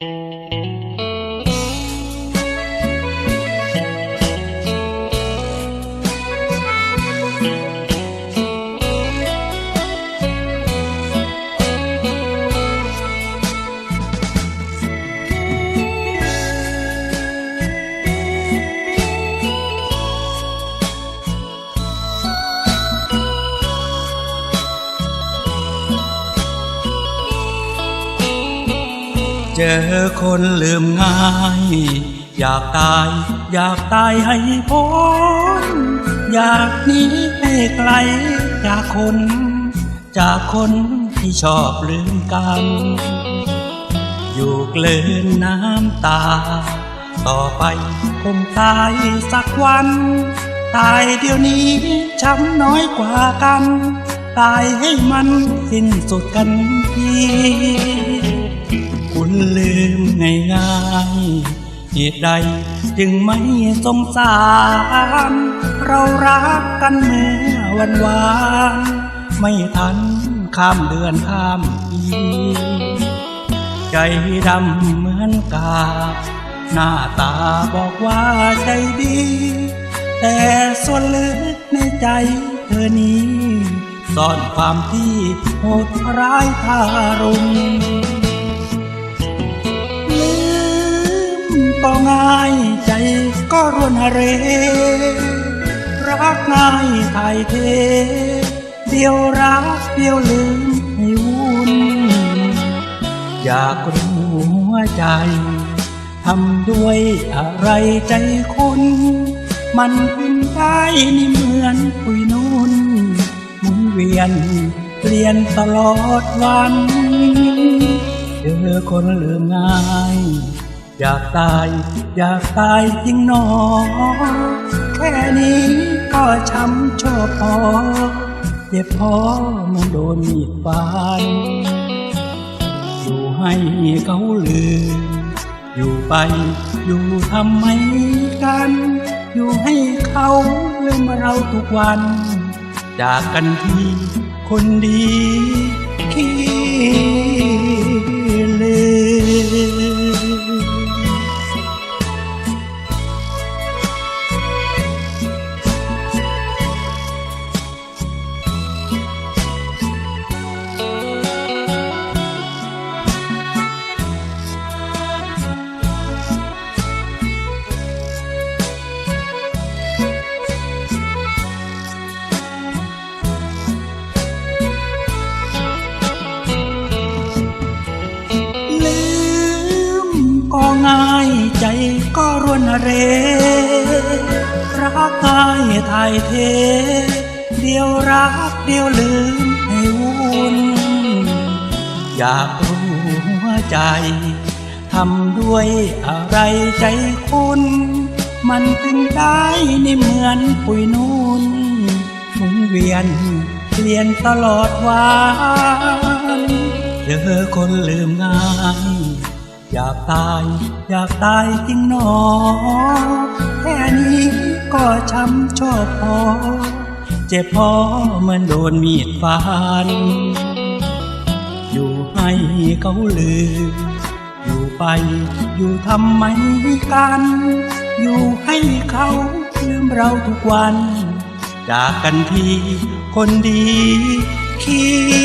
Thank you. เจอคนลืมง่าย อยากตาย อยากตายให้พ้นอยากหนีให้ไกล จากคน จากคนที่ชอบลืมกัน อยู่เกลืนน้ำตา ต่อไปคงตายสักวัน ตายเดี๋ยวนี้ช้ำน้อยกว่ากัน ตายให้มันสิ้นสุดกันที ลืมง่ายๆเหตุใดจึงไม่สงสาร เรารักกันเมื่อวันวานไม่ทันข้ามเดือนข้ามปีใจดำเหมือนกาบหน้าตาบอกว่าใจดี แต่ส่วนลึกในใจเธอนี้ ซ่อนความที่โหดร้ายทารุณ รวนเร รักง่ายถ่ายเท เดียวรักเดียวลืมให้วุ่นอยากรู้หัวใจทำด้วยอะไรใจคุณ มันเป็นได้นี่เหมือนปุยนุ่นหมุนเวียนเปลี่ยนตลอดวันเจอคนลืมง่าย อยากตาย อยากตายจริงหนอ แค่นี้ก็ช้ำชอบพอเจ็บพอมื่อโดนมีดฟันอยู่ให้เขาลืมอยู่ไป อยู่ทำไมกัน อยู่ให้เขาลืมเราทุกวัน จากกันที่คนดี ใจก็รวนเร รักง่ายถ่ายเท เดียวรักเดียวลืมให้วุ่นอยากรู้หัวใจ ทำด้วยอะไรใจคุณ มันถึงได้นี่เหมือนปุยนุ่นหมุนเวียนเปลี่ยนตลอดวันเจอคนลืมง่าย อยากตาย อยากตายจริงหนอ แค่นี้ก็ช้ำชอบพอ เจ็บพอเหมือนโดนมีดฟัน อยู่ให้เขาลืม อยู่ไปอยู่ทำไมกัน อยู่ให้เขาลืมเราทุกวัน จากกันทีคนดีขี้ลื